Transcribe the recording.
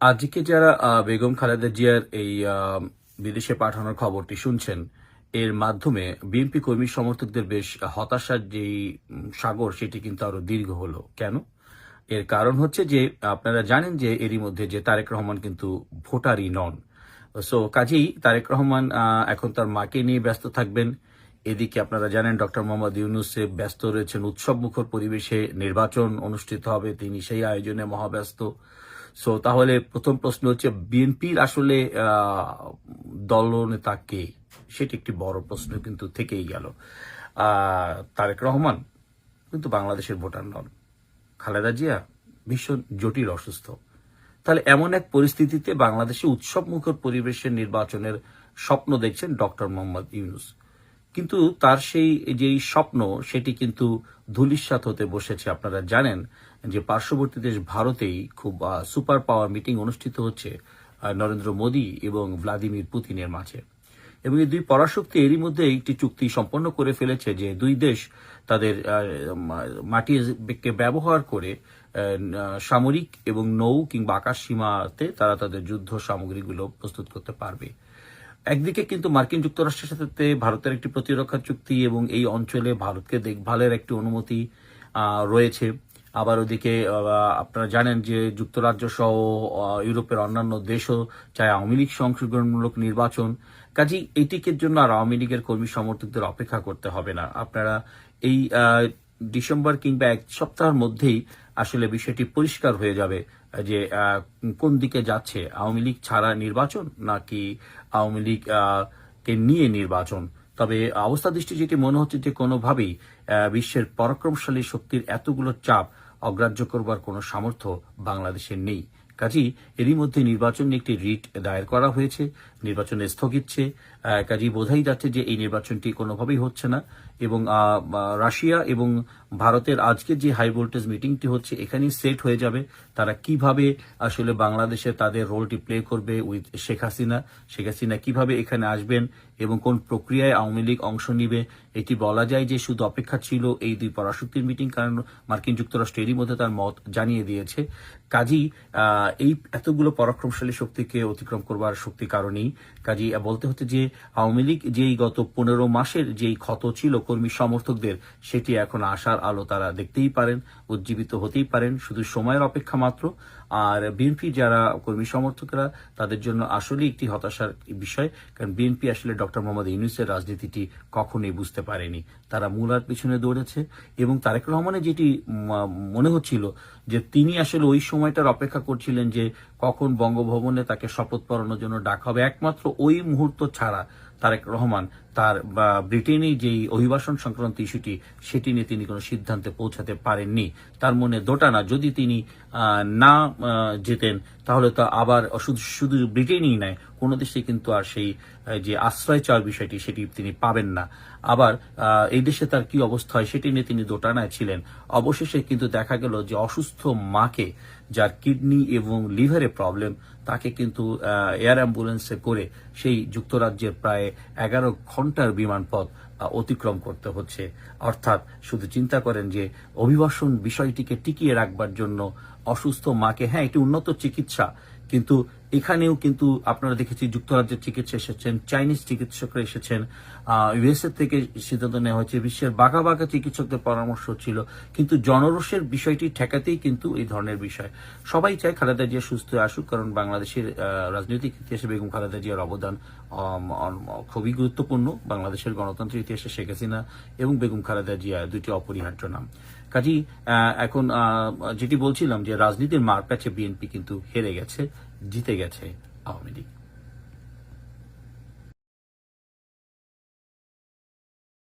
আজকে যারা বেগম খালেদা জিয়ার এই বিদেশে পাঠানোর খবরটি শুনছেন, এর মাধ্যমে বিএনপি কর্মী সমর্থকদের বেশ হতাশার যেই সাগর, সেটি কিন্তু আরও দীর্ঘ হলো। কেন? এর কারণ হচ্ছে যে, আপনারা জানেন যে এরই মধ্যে যে তারেক রহমান কিন্তু ভোটারই নন। সো, কাজেই তারেক রহমান এখন তার মাকে নিয়ে ব্যস্ত থাকবেন। এদিকে আপনারা জানেন ডক্টর মোহাম্মদ ইউনুসে ব্যস্ত রয়েছেন উৎসবমুখর পরিবেশে। নির্বাচন অনুষ্ঠিত হবে, তিনি সেই আয়োজনে মহাব্যস্ত। সো তাহলে প্রথম প্রশ্ন হচ্ছে, বিএনপির আসলে দলনেতা কে? সেটি একটি বড় প্রশ্ন কিন্তু থেকেই গেল। তারেক রহমান কিন্তু বাংলাদেশের ভোটার নন। খালেদা জিয়া ভীষণ জটিল অসুস্থ। তাহলে এমন এক পরিস্থিতিতে বাংলাদেশে উৎসবমুখর পরিবেশের নির্বাচনের স্বপ্ন দেখছেন ডক্টর মোহাম্মদ ইউনুস। কিন্তু তার সেই যেই স্বপ্ন, সেটি কিন্তু ধুলিস্বাত হতে বসেছে। আপনারা জানেন যে পার্শ্ববর্তী দেশ ভারতেই খুব সুপার পাওয়ার মিটিং অনুষ্ঠিত হচ্ছে নরেন্দ্র মোদী এবং ভ্লাদিমির পুতিনের মাঝে। এবং এই দুই পরাশক্তি এরই মধ্যে একটি চুক্তি সম্পন্ন করে ফেলেছে যে দুই দেশ তাদের মাটিকে ব্যবহার করে সামরিক এবং নৌ কিংবা আকাশ সীমাতে তারা তাদের যুদ্ধ সামগ্রীগুলো প্রস্তুত করতে পারবে। একদিকে কিন্তু মার্কিন যুক্তরাষ্ট্রের সাথে ভারতের একটি প্রতিরক্ষা চুক্তি এবং এই অঞ্চলে ভারতকে দেখভালের একটি অনুমতি রয়েছে। আবার ওদিকে আপনারা জানেন যে যুক্তরাজ্য সহ ইউরোপের অন্যান্য দেশও চায় আওয়ামী লীগ সংশোধনমূলক নির্বাচন। কাজেই এটিকের জন্য আর আওয়ামী লীগের কর্মী সমর্থকদের অপেক্ষা করতে হবে না। আপনারা এই ডিসেম্বর কিংবা এক সপ্তাহের মধ্যেই আসলে বিষয়টি পরিষ্কার হয়ে যাবে। যে কোন দিকে যাচ্ছে? আওয়ামী লীগ ছাড়া নির্বাচন নাকি আওয়ামী লীগ কে নিয়ে নির্বাচন? তবে অবস্থা দৃষ্টি যেটি মনে হচ্ছে যে কোনোভাবেই বিশ্বের পরাক্রমশালী শক্তির এতগুলো চাপ অগ্রাহ্য করবার কোনো সামর্থ্য বাংলাদেশের নেই। কাজী এরই মধ্যে নির্বাচন নিয়ে একটি রিট দায়ের করা হয়েছে নির্বাচনে স্থগিত চেয়ে আহ, কাজেই বোঝাই যাচ্ছে যে এই নির্বাচনটি কোনোভাবেই হচ্ছে না এবং রাশিয়া এবং ভারতের আজকে যে হাই ভোল্টেজ মিটিংটি হচ্ছে এখানেই সেট হয়ে যাবে। তারা কীভাবে আসলে বাংলাদেশে তাদের রোলটি প্লে করবে উইথ শেখ হাসিনা শেখ হাসিনা কীভাবে এখানে আসবেন এবং কোন প্রক্রিয়ায় আওয়ামী লীগ অংশ নিবে, এটি বলা যায় যে শুধু অপেক্ষা ছিল এই দুই পরাশক্তির মিটিং কারণ মার্কিন যুক্তরাষ্ট্র এরই মধ্যে তার মত জানিয়ে দিয়েছে। কাজী এই এতগুলো পরাক্রমশালী শক্তিকে অতিক্রম করবার শক্তি কারণেই কাজী বলতে হচ্ছে যে আওয়ামী লীগ যেই গত পনেরো মাসের যেই ক্ষত ছিল কর্মী সমর্থকদের, সেটি এখন আসার আলো তারা দেখতেই পারেন, উজ্জীবিত হতেই পারেন, শুধু সময়ের অপেক্ষা মাত্র। আর বিএনপি যারা কর্মী সমর্থকরা, তাদের জন্য আসলে একটি হতাশার বিষয়, কারণ বিএনপি আসলে ডক্টর মোহাম্মদ ইউনুসের রাজনীতিটি কখনোই বুঝতে পারেনি। তারা মূলার পিছনে দৌড়েছে এবং তারেক রহমানের যেটি মনে হচ্ছিল যে তিনি আসলে ওই সময়টার অপেক্ষা করছিলেন যে কখন বঙ্গভবনে তাকে শপথ পড়ানোর জন্য ডাকা হবে। একমাত্র ওই মুহূর্ত ছাড়া তারেক রহমান তার ব্রিটেনে যেই অভিবাসন সংক্রান্ত ইস্যুটি, সেটি নিয়ে তিনি কোনো সিদ্ধান্তে পৌঁছাতে পারেননি। তার মনে দোটানা যদি তিনি না যেতেন তাহলে তো আবার শুধু শুধু ব্রিটেনই নয়, কোনো দেশে কিন্তু আর সেই যে আশ্রয় চাওয়ার বিষয়টি, সেটি তিনি পাবেন না। আবার এই দেশে তার কি অবস্থা হয়, সেটি নিয়ে তিনি দোটানায় ছিলেন। অবশেষে কিন্তু দেখা গেল যে অসুস্থ মাকে, যার কিডনি এবং লিভারে প্রবলেম, তাকে কিন্তু এয়ার অ্যাম্বুলেন্সে করে সেই যুক্তরাজ্যের প্রায় এগারো ঘণ্টার বিমান পথ অতিক্রম করতে হচ্ছে। অর্থাৎ শুধু চিন্তা করেন যে, অভিবাসন বিষয়টিকে টিকিয়ে রাখবার জন্য অসুস্থ মাকে হ্যাঁ এটি উন্নত চিকিৎসা কিন্তু এখানেও কিন্তু আপনারা দেখেছি যুক্তরাজ্যের চিকিৎসা এসেছেন, চাইনিজ চিকিৎসকরা এসেছেন ইউএসএ থেকে সিদ্ধান্ত নেওয়া হয়েছে, বিশ্বের বাঘা বাঘা চিকিৎসকদের পরামর্শ ছিল, কিন্তু জনরোষের বিষয়টি ঠেকাতেই কিন্তু এই ধরনের বিষয়। সবাই চায় খালেদা জিয়া সুস্থ আসুক, কারণ বাংলাদেশের রাজনৈতিক ইতিহাসে বেগম খালেদা জিয়ার অবদান খুবই গুরুত্বপূর্ণ। বাংলাদেশের গণতন্ত্রের ইতিহাসে শেখ হাসিনা এবং বেগম খালেদা জিয়া দুটি অপরিহার্য নাম। কাজী এখন যেটি বলছিলাম যে রাজনীতির মার কাছে বিএনপি কিন্তু হেরে গেছে, জিতে গেছে আওয়ামী লীগ।